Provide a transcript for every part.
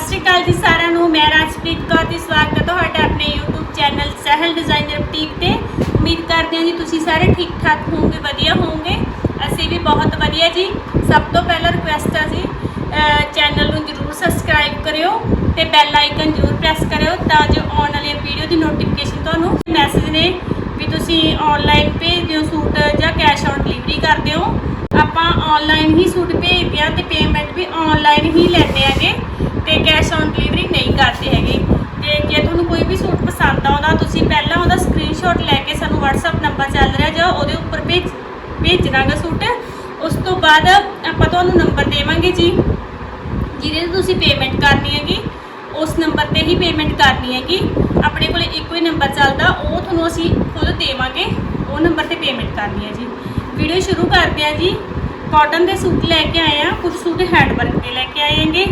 ਸਤਿ ਸ਼੍ਰੀ ਅਕਾਲ ਜੀ ਸਾਰਿਆਂ ਨੂੰ। ਮੈਂ ਰਾਜਪ੍ਰੀਤ ਕੌਰ ਦੀ ਸਵਾਗਤ ਹੈ ਤੁਹਾਡਾ ਆਪਣੇ YouTube channel Sahil designer boutique ਤੇ। ਉਮੀਦ ਕਰਦੇ ਹਾਂ ਜੀ ਤੁਸੀਂ ਸਾਰੇ ਠੀਕ ਠਾਕ ਹੋਵੋਗੇ, ਵਧੀਆ ਹੋਵੋਗੇ। ਅਸੀਂ ਵੀ ਬਹੁਤ ਵਧੀਆ ਜੀ। ਸਭ ਤੋਂ ਪਹਿਲਾਂ ਰਿਕੁਐਸਟ ਆ ਜੀ ਚੈਨਲ ਨੂੰ ਜਰੂਰ ਸਬਸਕ੍ਰਾਈਬ ਕਰਿਓ ਤੇ ਬੈਲ ਆਈਕਨ ਜਰੂਰ ਪ੍ਰੈਸ ਕਰਿਓ ਤਾਂ ਜੋ ਆਉਣ ਵਾਲੀ ਵੀਡੀਓ ਦੀ ਨੋਟੀਫਿਕੇਸ਼ਨ ਤੁਹਾਨੂੰ ਮੈਸੇਜ ਨੇ ਵੀ ਤੁਸੀਂ ਆਨਲਾਈਨ ਭੇਜਦੇ ਹੋ ਸੂਟ ਜਾਂ ਕੈਸ਼ ਔਨ ਡਿਲੀਵਰੀ ਕਰਦੇ ਹੋ। ਆਪਾਂ ਆਨਲਾਈਨ ਹੀ ਸੂਟ ਭੇਜਦੇ ਆ ਤੇ ਪੇਮੈਂਟ ਵੀ ਆਨਲਾਈਨ ਹੀ ਲੈਂਦੇ ਆਗੇ ਤੇ ਕੈਸ਼ ਔਨ ਡਿਲੀਵਰੀ ਨਹੀਂ ਕਰਦੇ ਹੈਗੇ ਤੇ ਜੇ ਤੁਹਾਨੂੰ ਕੋਈ ਵੀ ਸੂਟ ਤੁਸੀਂ ਪਹਿਲਾਂ ਉਹਦਾ ਸਕਰੀਨਸ਼ਾਟ ਲੈ ਕੇ ਸਾਨੂੰ WhatsApp ਨੰਬਰ ਚੱਲ ਰਿਹਾ, ਜਾਂ ਉਹਦੇ ਉੱਪਰ ਭੇਜ ਭੇਜ ਭੇਜਣਾਗਾ ਸੂਟ। ਉਸ ਤੋਂ ਬਾਅਦ ਆਪਾਂ ਤੁਹਾਨੂੰ ਨੰਬਰ ਦੇਵਾਂਗੇ ਜੀ, ਜਿਹਦੇ ਤੇ ਤੁਸੀਂ ਪੇਮੈਂਟ ਕਰਨੀ ਹੈਗੀ, ਉਸ ਨੰਬਰ ਤੇ ਹੀ ਪੇਮੈਂਟ ਕਰਨੀ ਹੈਗੀ। ਆਪਣੇ ਕੋਲੇ ਇੱਕੋ ਹੀ ਨੰਬਰ ਚੱਲਦਾ, ਉਹ ਤੁਹਾਨੂੰ ਅਸੀਂ ਖੁਦ ਦੇਵਾਂਗੇ, ਉਹ ਨੰਬਰ ਤੇ ਪੇਮੈਂਟ ਕਰਨੀ ਹੈ ਜੀ। ਵੀਡੀਓ ਸ਼ੁਰੂ ਕਰਦੇ ਹਾਂ ਜੀ। ਕਾਟਨ ਦੇ ਸੂਟ ਲੈ ਕੇ ਆਏ ਆ ਕੁਝ ਸੂਟ ਹੈਂਡ ਵਰਕ ਦੇ ਲੈ ਕੇ ਆਏਗੇ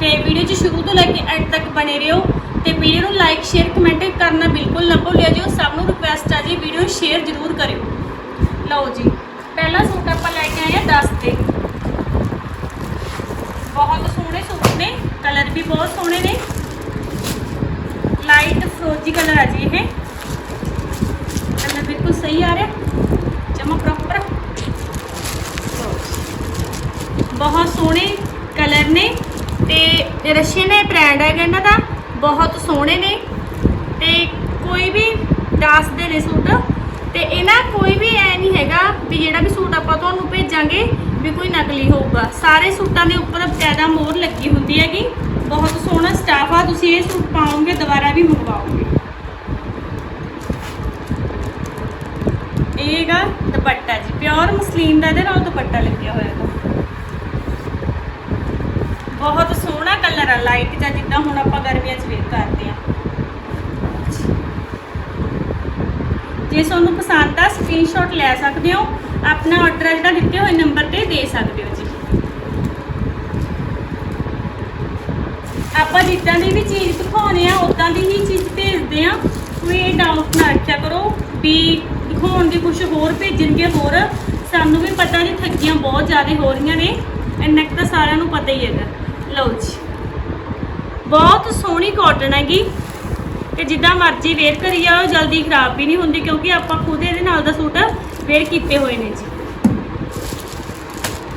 ਤੇ ਵੀਡੀਓ 'ਚ ਸ਼ੁਰੂ ਤੋਂ ਲੈ ਕੇ ਐਂਡ ਤੱਕ ਬਣੇ ਰਹੋ। ਤੇ ਵੀਡੀਓ ਨੂੰ ਲਾਈਕ ਸ਼ੇਅਰ ਕਮੈਂਟ ਕਰਨਾ ਬਿਲਕੁਲ ਨਾ ਭੁੱਲਿਆ ਜੀ ਸਭ ਨੂੰ ਰਿਕੁਐਸਟ ਆ ਜੀ, ਵੀਡੀਓ ਸ਼ੇਅਰ ਜ਼ਰੂਰ ਕਰਿਓ। ਲਓ ਜੀ, ਪਹਿਲਾ ਸੂਟ ਆਪਾਂ ਲੈ ਕੇ ਆਏ ਆ 10 ਤੇ ਬਹੁਤ ਸੋਹਣੇ ਸੂਟ ਨੇ ਕਲਰ ਵੀ ਬਹੁਤ ਸੋਹਣੇ ਨੇ। ਲਾਈਟ ਫਰੋਜੀ ਕਲਰ ਆ ਜੀ ਇਹ। ਕਲਰ ਬਿਲਕੁਲ ਸਹੀ ਆ ਰਿਹਾ। ਜਮਾ ਪ੍ਰੋਪਰ ਬਹੁਤ ਸੋਹਣੇ ਕਲਰ ਨੇ ਤੇ ਰਸ਼ੀਅਨ ਹੈ ਬ੍ਰਾਂਡ ਹੈਗਾ ਇਹਨਾਂ ਦਾ। ਬਹੁਤ ਸੋਹਣੇ ਨੇ ਤੇ ਕੋਈ ਵੀ ਦੱਸ ਦੇ ਨੇ ਸੂਟ। ਤੇ ਇਹਨਾਂ ਕੋਈ ਵੀ ਐ ਨਹੀਂ ਹੈਗਾ ਵੀ ਜਿਹੜਾ ਵੀ ਸੂਟ ਆਪਾਂ ਤੁਹਾਨੂੰ ਭੇਜਾਂਗੇ ਵੀ ਕੋਈ ਨਕਲੀ ਹੋਊਗਾ। ਸਾਰੇ ਸੂਟਾਂ ਦੇ ਉੱਪਰ ਬਕਾਇਦਾ ਮੋਹਰ ਲੱਗੀ ਹੁੰਦੀ ਹੈਗੀ। ਬਹੁਤ ਸੋਹਣਾ ਸਟਾਫ ਆ, ਤੁਸੀਂ ਇਹ ਸੂਟ ਪਾਓਗੇ, ਦੁਬਾਰਾ ਵੀ ਮੰਗਵਾਓਗੇ। ਇਹ ਹੈਗਾ ਦੁਪੱਟਾ ਜੀ ਪਿਓਰ ਮਸਲੀਨ ਦਾ ਇਹਦੇ ਨਾਲ ਦੁਪੱਟਾ ਲੱਗਿਆ ਹੋਇਆ ਹੈਗਾ ਬਹੁਤ ਸੋਹਣਾ ਕਲਰ ਆ ਲਾਈਟ ਜਾਂ ਜਿੱਦਾਂ ਹੁਣ ਆਪਾਂ ਗਰਮੀਆਂ 'ਚ ਵੇਅਰ ਕਰਦੇ ਆ ਜੇ ਤੁਹਾਨੂੰ ਪਸੰਦ ਆ ਸਕਰੀਨਸ਼ਾਟ ਲੈ ਸਕਦੇ ਹੋ। ਆਪਣਾ ਆਰਡਰ ਜਿਹੜਾ ਦਿੱਤੇ ਹੋਏ ਨੰਬਰ ਤੇ ਦੇ ਸਕਦੇ ਹੋ ਜੀ। ਆਪਾਂ ਜਿੱਦਾਂ ਦੀ ਵੀ ਚੀਜ਼ ਦਿਖਾਉਣੇ ਆ ਉਦਾਂ ਦੀ ਹੀ ਚੀਜ਼ ਭੇਜਦੇ ਆ ਕੋਈ ਇਹ ਡਾਊਟ ਨਾ ਰੱਖਿਆ ਕਰੋ ਵੀ ਦਿਖਾਉਣ ਦੀ ਕੁਝ ਹੋਰ ਭੇਜਣਗੇ ਹੋਰ। ਸਾਨੂੰ ਵੀ ਪਤਾ ਨਹੀਂ ਠੱਗੀਆਂ ਬਹੁਤ ਜ਼ਿਆਦਾ ਹੋ ਰਹੀਆਂ ਨੇ। ਇੰਨਾ ਕੁ ਤਾਂ ਸਾਰਿਆਂ ਨੂੰ ਪਤਾ ਹੀ ਹੈਗਾ। ਲਓ ਜੀ। ਬਹੁਤ ਸੋਹਣੀ ਕਾਟਨ ਹੈਗੀ। ਕਿ ਜਿੱਦਾਂ ਮਰਜ਼ੀ ਵੇਅਰ ਕਰੀ ਜਾਓ, ਜਲਦੀ ਖਰਾਬ ਵੀ ਨਹੀਂ ਹੁੰਦੀ, ਕਿਉਂਕਿ ਆਪਾਂ ਖੁਦ ਇਹਦੇ ਨਾਲ ਦਾ ਸੂਟ ਵੇਅਰ ਕੀਤੇ ਹੋਏ ਨੇ ਜੀ।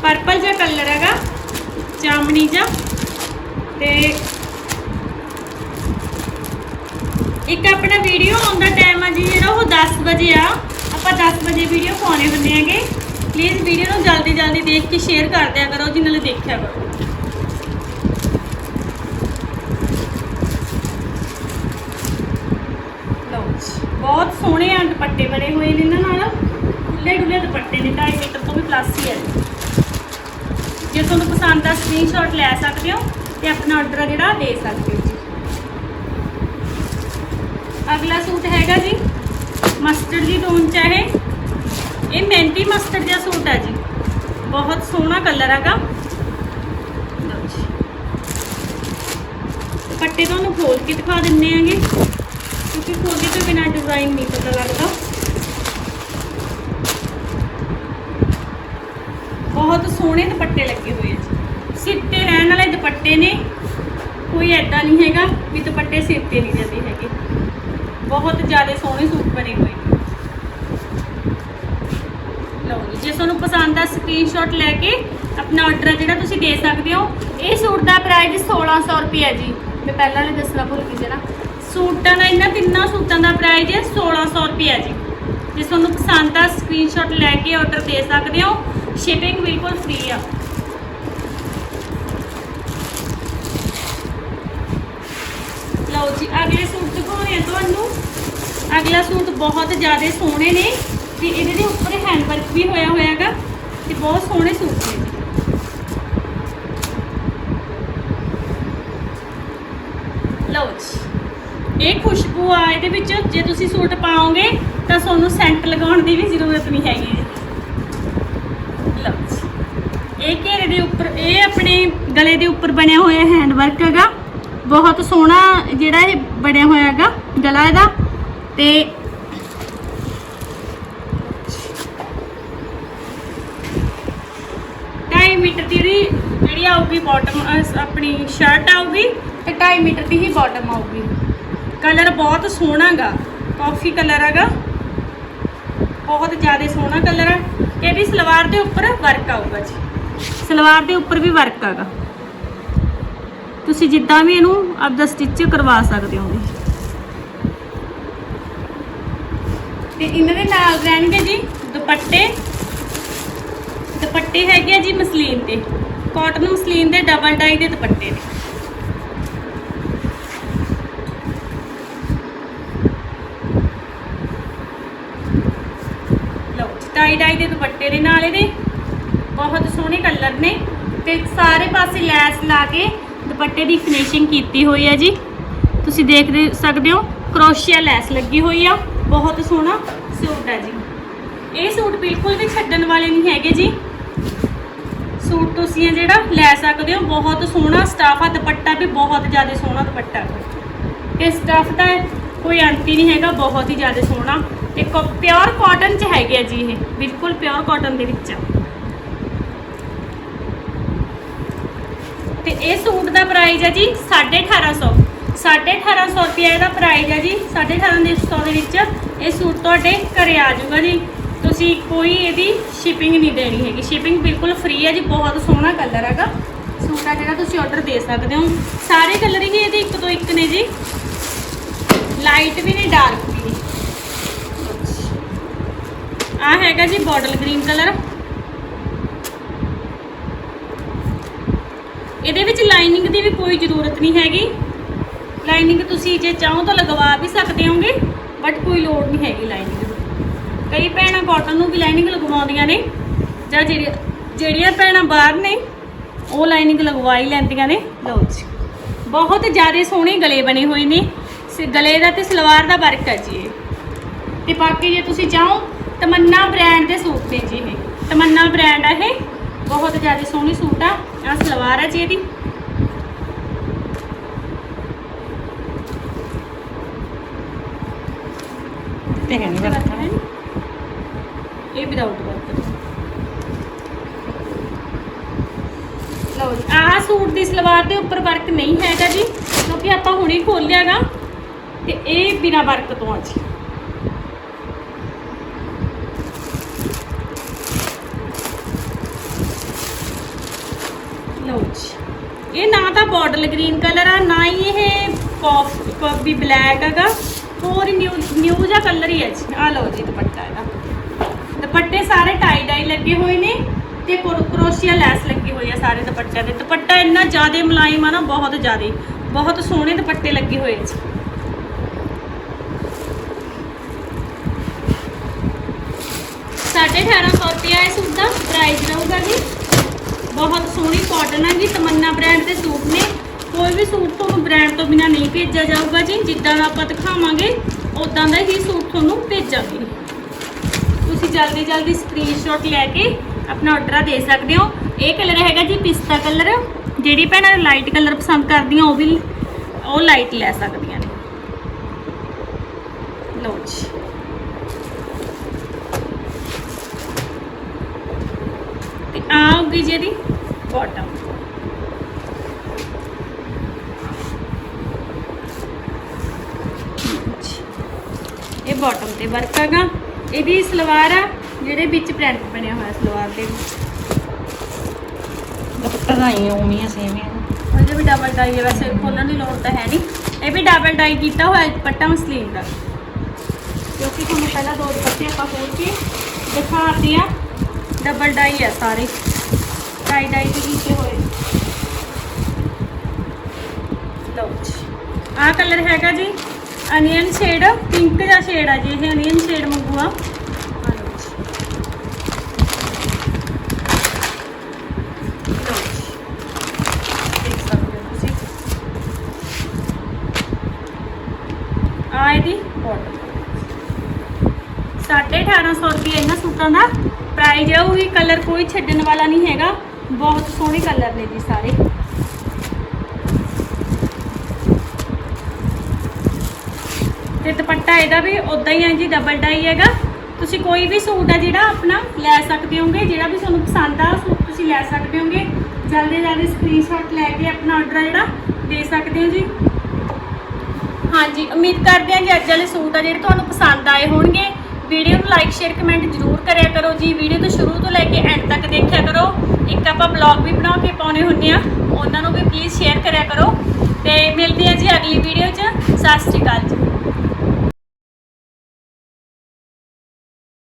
ਪਰਪਲ ਜਿਹਾ ਕਲਰ ਹੈਗਾ ਜਾਮਣੀ ਜਿਹਾ। ਤੇ ਇੱਕ ਆਪਣਾ ਵੀਡੀਓ ਆਉਣ ਦਾ ਟਾਈਮ ਆ ਜੀ, ਜਿਹੜਾ ਉਹ 10 ਵਜੇ ਆ। ਆਪਾਂ 10 ਵਜੇ ਵੀਡੀਓ ਪਾਉਣੇ ਹੁੰਦੇ ਹੈਗੇ। ਪਲੀਜ਼ ਵੀਡੀਓ ਨੂੰ ਜਲਦੀ ਜਲਦੀ ਦੇਖ ਕੇ ਸ਼ੇਅਰ ਕਰ ਦਿਆ ਕਰੋ ਜਿਨ੍ਹਾਂ ਨੇ ਦੇਖਿਆ ਕਰੋ ਲਓ ਜੀ ਬਹੁਤ ਸੋਹਣੇ ਆ ਦੁਪੱਟੇ ਬਣੇ ਹੋਏ ਨੇ ਇਹਨਾਂ ਨਾਲ। ਖੁੱਲੇ ਡੁੱਲੇ ਦੁਪੱਟੇ ਨੇ 2.5 ਮੀਟਰ ਤੋਂ ਵੀ ਪਲੱਸ ਹੀ ਹੈ। ਜੇ ਤੁਹਾਨੂੰ ਪਸੰਦ ਆ ਸਕਰੀਨਸ਼ਾਟ ਲੈ ਸਕਦੇ ਹੋ ਤੇ ਆਪਣਾ ਆਰਡਰ ਜਿਹੜਾ, ਦੇ ਸਕਦੇ ਹੋ ਜੀ। ਅਗਲਾ ਸੂਟ ਹੈਗਾ ਜੀ ਮਸਟਰਡ ਦੀ ਟੋਨ ਚ ਹੈ ਇਹ। ਇਹ ਮਸਟਰਡ ਦਾ ਸੂਟ ਹੈ ਜੀ। ਬਹੁਤ ਸੋਹਣਾ ਕਲਰ ਹੈਗਾ। ਪੱਟੇ ਤੁਹਾਨੂੰ ਖੋਲ ਕੇ ਦਿਖਾ ਦਿੰਨੇ ਆਂਗੇ ਖੋਲੇ ਡਿਜ਼ਾਈਨ ਨਹੀਂ ਪਤਾ ਲੱਗਦਾ। ਬਹੁਤ ਸੋਹਣੇ ਦੁਪੱਟੇ ਲੱਗੇ ਹੋਏ ਆ ਜੀ। ਰਹਿਣ ਵਾਲੇ ਦੁਪੱਟੇ ਨੇ। ਕੋਈ ਐਡਾ ਨਹੀਂ ਹੈਗਾ ਵੀ ਦੁਪੱਟੇ ਸਿਰ ਨਹੀਂ ਜਾਂਦੇ ਹੈਗੇ। ਬਹੁਤ ਜ਼ਿਆਦਾ ਸੋਹਣੇ ਸੂਟ ਬਣੇ ਹੋਏ ਲਓ ਜੇ ਤੁਹਾਨੂੰ ਪਸੰਦ ਆ ਸਕਰੀਨਸ਼ਾਟ ਲੈ ਕੇ ਆਪਣਾ ਆਰਡਰ ਜਿਹੜਾ ਤੁਸੀਂ ਦੇ ਸਕਦੇ ਹੋ, ਇਹ ਸੂਟ ਦਾ ਪ੍ਰਾਈਸ 1600 ਰੁਪਏ ਹੈ ਜੀ। ਮੈਂ ਪਹਿਲਾਂ ਨੇ ਦੱਸਣਾ ਭੁੱਲ ਗਈ ਜਰਾ ਸੂਟਾਂ ਦਾ ਇਹਨਾਂ ਤਿੰਨਾਂ ਸੂਟਾਂ ਦਾ ਪ੍ਰਾਈਸ ਹੈ 1600 ਰੁਪਏ ਹੈ ਜੀ। ਜੇ ਤੁਹਾਨੂੰ ਪਸੰਦ ਆ ਸਕਰੀਨਸ਼ਾਟ ਲੈ ਕੇ ਆਰਡਰ ਦੇ ਸਕਦੇ ਹੋ। ਸ਼ਿਪਿੰਗ ਬਿਲਕੁਲ ਫ੍ਰੀ ਆ। ਲਓ ਜੀ, ਅਗਲੇ ਸੂਟ ਦਿਖਾਉਣੇ ਆ ਤੁਹਾਨੂੰ। ਅਗਲਾ ਸੂਟ ਬਹੁਤ ਜ਼ਿਆਦਾ ਸੋਹਣੇ ਨੇ ਤੇ ਇਹਦੇ ਦੇ ਉੱਪਰ ਹੈਂਡ ਵਰਕ ਵੀ ਹੋਇਆ ਹੋਇਆ ਹੈਗਾ ਤੇ ਬਹੁਤ ਸੋਹਣੇ ਸੂਟ ਨੇ। ਲਓ ਜੀ। ਇਹ ਖੁਸ਼ਬੂ ਆ, ਇਹਦੇ ਵਿੱਚ ਜੇ ਤੁਸੀਂ ਸੂਟ ਪਾਓਗੇ, ਤਾਂ ਤੁਹਾਨੂੰ ਸੈਂਟ ਲਗਾਉਣ ਦੀ ਵੀ ਜ਼ਰੂਰਤ ਨਹੀਂ ਹੈਗੀ। ਲਓ ਇਹ ਘੇਰੇ ਦੇ ਉੱਪਰ, ਇਹ ਆਪਣੇ ਗਲੇ ਦੇ ਉੱਪਰ ਬਣਿਆ ਹੋਇਆ ਹੈਂਡ ਵਰਕ ਹੈਗਾ। ਬਹੁਤ ਸੋਹਣਾ ਜਿਹੜਾ ਇਹ ਬਣਿਆ ਹੋਇਆ ਹੈਗਾ, ਗਲਾ ਇਹਦਾ। ਤੇ ਢਾਈ ਮੀਟਰ ਦੀ ਜਿਹੜੀ ਆਊਗੀ ਬਾਟਮ ਆਪਣੀ ਸ਼ਰਟ ਆਊਗੀ, ਤੇ 2.5 ਮੀਟਰ ਦੀ ਹੀ ਬਾਟਮ ਆਊਗੀ। ਕਲਰ ਬਹੁਤ ਸੋਹਣਾਗਾ ਕਾਫੀ ਕਲਰ ਹੈਗਾ। ਬਹੁਤ ਜ਼ਿਆਦਾ ਸੋਹਣਾ ਕਲਰ ਹੈ। ਇਹਦੀ ਸਲਵਾਰ ਦੇ ਉੱਪਰ ਵਰਕ ਆਊਗਾ ਜੀ। ਸਲਵਾਰ ਦੇ ਉੱਪਰ ਵੀ ਵਰਕ ਹੈਗਾ। ਤੁਸੀਂ ਜਿੱਦਾਂ ਵੀ ਇਹਨੂੰ ਆਪਦਾ ਸਟਿਚ ਕਰਵਾ ਸਕਦੇ ਹੋ ਤੇ ਇਹਨਾਂ ਦੇ ਨਾਲ ਰਹਿਣਗੇ ਜੀ ਦੁਪੱਟੇ। ਦੁਪੱਟੇ ਹੈਗੇ ਆ ਜੀ ਮਸਲੀਨ ਤੇ ਕਾਟਨ ਮਸਲੀਨ ਦੇ ਡਬਲ ਡਾਈ ਦੇ ਦੁਪੱਟੇ ਨੇ ਲਓ ਟਾਈ ਡਾਈ ਦੇ ਦੁਪੱਟੇ ਦੇ ਨਾਲ ਇਹਦੇ। ਬਹੁਤ ਸੋਹਣੇ ਕਲਰ ਨੇ। ਤੇ ਸਾਰੇ ਪਾਸੇ ਲੈਸ ਲਾ ਕੇ ਦੁਪੱਟੇ ਦੀ ਫਿਨਿਸ਼ਿੰਗ ਕੀਤੀ ਹੋਈ ਹੈ ਜੀ। ਤੁਸੀਂ ਦੇਖ ਸਕਦੇ ਹੋ, ਕਰੋਸ਼ੀਆ ਲੈਸ ਲੱਗੀ ਹੋਈ ਆ। ਬਹੁਤ ਸੋਹਣਾ ਸੂਟ ਹੈ ਜੀ। ਇਹ ਸੂਟ ਬਿਲਕੁਲ ਵੀ ਛੱਡਣ ਵਾਲੇ ਨਹੀਂ ਹੈਗੇ ਜੀ। ਸੂਟ ਤੁਸੀਂ ਇਹ ਜਿਹੜਾ ਲੈ ਸਕਦੇ ਹੋ, ਬਹੁਤ ਸੋਹਣਾ ਸਟਾਫ ਆ। ਦੁਪੱਟਾ ਵੀ ਬਹੁਤ ਜ਼ਿਆਦਾ ਸੋਹਣਾ ਦੁਪੱਟਾ। ਇਹ ਇਸ ਸਟਾਫ ਦਾ ਕੋਈ ਅੰਤ ਹੀ ਨਹੀਂ ਹੈਗਾ, ਬਹੁਤ ਹੀ ਜ਼ਿਆਦਾ ਸੋਹਣਾ। ਤੇ ਪਿਓਰ ਕਾਟਨ ਚ ਹੈਗੇ ਆ ਜੀ ਇਹ। ਬਿਲਕੁਲ ਪਿਓਰ ਕਾਟਨ ਦੇ ਵਿੱਚ ਆ। ਤੇ ਇਹ ਸੂਟ ਦਾ ਪ੍ਰਾਈਸ ਹੈ ਜੀ 1850 1850 ਰੁਪਏ ਇਹਦਾ ਪ੍ਰਾਈਸ ਹੈ ਜੀ 1850 ਦੇ ਵਿੱਚ। ਇਹ ਸੂਟ ਤੁਹਾਡੇ ਘਰੇ ਆ ਜਾਊਗਾ ਜੀ। ਤੁਸੀਂ ਕੋਈ ਇਹਦੀ ਸ਼ਿਪਿੰਗ ਨਹੀਂ ਦੇਣੀ ਹੈਗੀ। ਸ਼ਿਪਿੰਗ ਬਿਲਕੁਲ ਫ੍ਰੀ ਹੈ ਜੀ, ਬਹੁਤ ਸੋਹਣਾ ਕਲਰ ਹੈਗਾ। ਸੂਟ ਆ ਜਿਹੜਾ ਤੁਸੀਂ ਆਰਡਰ ਦੇ ਸਕਦੇ ਹੋ। ਸਾਰੇ ਕਲਰ ਹੀ ਇਹਦੇ ਇੱਕ ਤੋਂ ਇੱਕ ਨੇ ਜੀ। ਲਾਈਟ ਵੀ ਨੇ ਡਾਰਕ ਵੀ ਨੇ ਆ ਹੈਗਾ ਜੀ ਬਾਟਲ ਗ੍ਰੀਨ ਕਲਰ। ਇਹਦੇ ਵਿੱਚ ਲਾਈਨਿੰਗ ਦੀ ਵੀ ਕੋਈ ਜ਼ਰੂਰਤ ਨਹੀਂ ਹੈਗੀ। ਲਾਈਨਿੰਗ ਤੁਸੀਂ ਜੇ ਚਾਹੋ ਤਾਂ ਲਗਵਾ ਵੀ ਸਕਦੇ ਹੋਗੇ ਬਟ ਕੋਈ ਲੋੜ ਨਹੀਂ ਹੈਗੀ ਲਾਈਨਿੰਗ ਦੀ। ਕਈ ਭੈਣਾਂ ਕਾਟਨ ਨੂੰ ਵੀ ਲਾਈਨਿੰਗ ਲਗਵਾਉਂਦੀਆਂ ਨੇ, ਜਾਂ ਜਿਹੜੀ ਜਿਹੜੀਆਂ ਭੈਣਾਂ ਬਾਹਰ ਨੇ, ਉਹ ਲਾਈਨਿੰਗ ਲਗਵਾ ਹੀ ਲੈਂਦੀਆਂ ਨੇ। ਲਓ ਜੀ। ਬਹੁਤ ਜ਼ਿਆਦਾ ਸੋਹਣੇ ਗਲੇ ਬਣੇ ਹੋਏ ਨੇ। ਸ- ਗਲੇ ਦਾ ਤੇ ਸਲਵਾਰ ਦਾ ਵਰਕ ਹੈ ਜੀ ਇਹ। ਤੇ ਬਾਕੀ ਜੇ ਤੁਸੀਂ ਚਾਹੋ ਤਮੰਨਾ ਬ੍ਰਾਂਡ ਦੇ ਸੂਟ ਨੇ ਜੀ ਇਹ। ਤਮੰਨਾ ਬ੍ਰਾਂਡ ਆ ਇਹ। ਬਹੁਤ ਜ਼ਿਆਦਾ ਸੋਹਣੀ ਸੂਟ ਆ। ਆ ਸਲਵਾਰ ਹੈ ਜੀ ਇਹਦੀ। ਤੇ ਹੈ ਨਹੀਂ ਵਰਤ। ਇਹ ਵਿਦਆਊਟ ਵਰਕ ਲਓ ਜੀ ਆਹ ਸੂਟ ਦੀ ਸਲਵਾਰ ਦੇ ਉੱਪਰ ਵਰਕ ਨਹੀਂ ਹੈਗਾ ਜੀ ਕਿਉਂਕਿ ਆਪਾਂ ਹੁਣੇ ਖੋਲਿਆਗਾ ਤੇ ਇਹ ਬਿਨਾ ਵਰਕ ਤੋਂ ਆ ਜੀ ਲਓ ਜੀ ਇਹ ਨਾ ਤਾਂ ਬਾਟਲ ਗ੍ਰੀਨ ਕਲਰ ਆ, ਨਾ ਹੀ ਇਹ ਕਾਫ ਕਾਫੀ ਬਲੈਕ ਹੈਗਾ। ਹੋਰ ਨਿਊ ਨਿਊ ਜਿਹਾ ਕਲਰ ਹੀ ਹੈ ਜੀ। ਆ ਲਓ ਜੀ ਦੁਪੱਟਾ ਇਹਦਾ। ਦੁਪੱਟੇ ਸਾਰੇ ਟਾਈ ਡਾਈ ਲੱਗੇ ਹੋਏ ਨੇ ਤੇ ਕਰੋਸ਼ੀਆ ਲੈਸ ਲੱਗੀ ਹੋਈ ਆ ਸਾਰੇ ਦੁਪੱਟਿਆਂ ਦੇ। ਦੁਪੱਟਾ ਇੰਨਾ ਜ਼ਿਆਦਾ ਮੁਲਾਇਮ ਆ ਨਾ, ਬਹੁਤ ਜ਼ਿਆਦਾ। ਬਹੁਤ ਸੋਹਣੇ ਦੁਪੱਟੇ ਲੱਗੇ ਹੋਏ ਜੀ। ਸਾਢੇ 1800 ਰੁਪਏ ਇਹ ਸੂਟ ਦਾ। ਪ੍ਰਾਈਸ ਰਹੂਗਾ ਜੀ। ਬਹੁਤ ਸੋਹਣੀ ਕਾਟਨ ਹੈ ਜੀ, ਤਮੰਨਾ ਬ੍ਰਾਂਡ ਦੇ ਸੂਟ ਨੇ। ਕੋਈ ਵੀ ਸੂਟ ਤੁਹਾਨੂੰ ਬ੍ਰਾਂਡ ਤੋਂ ਬਿਨਾ ਨਹੀਂ ਭੇਜਿਆ ਜਾਊਗਾ ਜੀ। ਜਿੱਦਾਂ ਦਾ ਆਪਾਂ ਦਿਖਾਵਾਂਗੇ ਉਦਾਂ ਦਾ ਹੀ ਸੂਟ ਤੁਹਾਨੂੰ ਭੇਜਾਂਗੇ। ਤੁਸੀਂ ਜਲਦੀ ਜਲਦੀ ਸਕਰੀਨਸ਼ਾਟ ਲੈ ਕੇ ਆਪਣਾ ਆਰਡਰ ਦੇ ਸਕਦੇ ਹੋ। ਇਹ ਕਲਰ ਹੈਗਾ ਜੀ ਪਿਸਤਾ ਕਲਰ ਜਿਹੜੀ ਭੈਣਾਂ ਲਾਈਟ ਕਲਰ ਪਸੰਦ ਕਰਦੀਆਂ, ਉਹ ਵੀ, ਉਹ ਲਾਈਟ ਲੈ ਸਕਦੀਆਂ ਨੇ ਲਓ ਜੀ ਤੇ ਆ ਆਊਗੀ ਜੀ ਇਹਦੀ ਬਾਟਮ ਇਹ ਬਾਟਮ ਤੇ ਵਰਕ ਹੈਗਾ। ਇਹਦੀ ਸਲਵਾਰ ਆ ਜਿਹੜੇ ਵਿੱਚ ਪ੍ਰਿੰਟ ਬਣਿਆ ਹੋਇਆ ਸਲਵਾਰ ਦੇ ਦੁਪੱਟਾ ਤਾਂ ਹੀ ਉਵੇਂ ਹੀ ਸੇਮ ਹੀ ਆ। ਉਹਦੇ ਵੀ ਡਬਲ ਡਾਈ ਹੈ ਵੈਸੇ ਖੋਲਣ ਦੀ ਲੋੜ ਤਾਂ ਹੈ ਨਹੀਂ। ਇਹ ਵੀ ਡਬਲ ਡਾਈ ਕੀਤਾ ਹੋਇਆ ਦੁਪੱਟਾ ਮਸਲੀਨ ਦਾ। ਕਿਉਂਕਿ ਤੁਹਾਨੂੰ ਪਹਿਲਾਂ ਦੋ ਦੁਪੱਟੇ ਆਪਾਂ ਖੋਲ ਕੇ ਦਿਖਾਤੇ ਆ। ਡਬਲ ਡਾਈ ਆ ਸਾਰੇ। ਡਾਈ ਡਾਈ ਦੇ ਕੀਤੇ ਹੋਏ। ਲਓ ਜੀ। ਕਲਰ ਹੈਗਾ ਜੀ ਅਨੀਅਨ ਸ਼ੇਡ ਪਿੰਕ ਦਾ ਸ਼ੇਡ ਆ ਜੀ। ਇਹ ਅਨੀਅਨ ਸ਼ੇਡ ਮੰਗੂ ਆ। ਆਹ 1850 ਰੁਪਏ ਇਹਨਾਂ ਸੂਟਾਂ ਦਾ। ਪ੍ਰਾਈਸ ਹੈ ਉਹ ਵੀ ਕਲਰ ਕੋਈ ਛੱਡਣ ਵਾਲਾ ਨਹੀਂ ਹੈਗਾ। ਬਹੁਤ ਸੋਹਣੇ ਕਲਰ ਨੇ ਜੀ ਸਾਰੇ। ਤੇ ਦੁਪੱਟਾ ਇਹਦਾ ਵੀ ਉਦਾਂ ਹੀ ਹੈ ਜੀ ਡਬਲ ਡਾਈ ਹੈਗਾ। ਤੁਸੀਂ ਕੋਈ ਵੀ ਸੂਟ ਆ ਜਿਹੜਾ ਆਪਣਾ ਲੈ ਸਕਦੇ ਹੋਗੇ, ਜਿਹੜਾ ਵੀ ਤੁਹਾਨੂੰ ਪਸੰਦ ਆ, ਸੂਟ ਤੁਸੀਂ ਲੈ ਸਕਦੇ ਹੋਗੇ। ਜਲਦੀ ਜਲਦੀ ਸਕਰੀਨਸ਼ਾਟ ਲੈ ਕੇ ਆਪਣਾ ਆਰਡਰ ਜਿਹੜਾ, ਦੇ ਸਕਦੇ ਹੋ ਜੀ। ਹਾਂਜੀ, ਉਮੀਦ ਕਰਦੇ ਹਾਂ ਜੀ ਅੱਜ ਵਾਲੇ ਸੂਟ ਆ ਜਿਹੜੇ ਤੁਹਾਨੂੰ ਪਸੰਦ ਆਏ ਹੋਣਗੇ। ਵੀਡੀਓ ਨੂੰ ਲਾਈਕ ਸ਼ੇਅਰ ਕਮੈਂਟ ਜ਼ਰੂਰ ਕਰਿਆ ਕਰੋ ਜੀ। ਵੀਡੀਓ ਤੋਂ ਸ਼ੁਰੂ ਤੋਂ ਲੈ ਕੇ ਐਂਡ ਤੱਕ ਦੇਖਿਆ ਕਰੋ। ਇੱਕ ਆਪਾਂ ਬਲੌਗ ਵੀ ਬਣਾ ਕੇ ਪਾਉਣੇ ਹੁੰਦੇ ਆ। ਉਹਨਾਂ ਨੂੰ ਵੀ ਪਲੀਜ਼ ਸ਼ੇਅਰ ਕਰਿਆ ਕਰੋ। ਤੇ ਮਿਲਦੇ ਆ ਜੀ ਅਗਲੀ ਵੀਡੀਓ 'ਚ। ਸਤਿ ਸ਼੍ਰੀ ਅਕਾਲ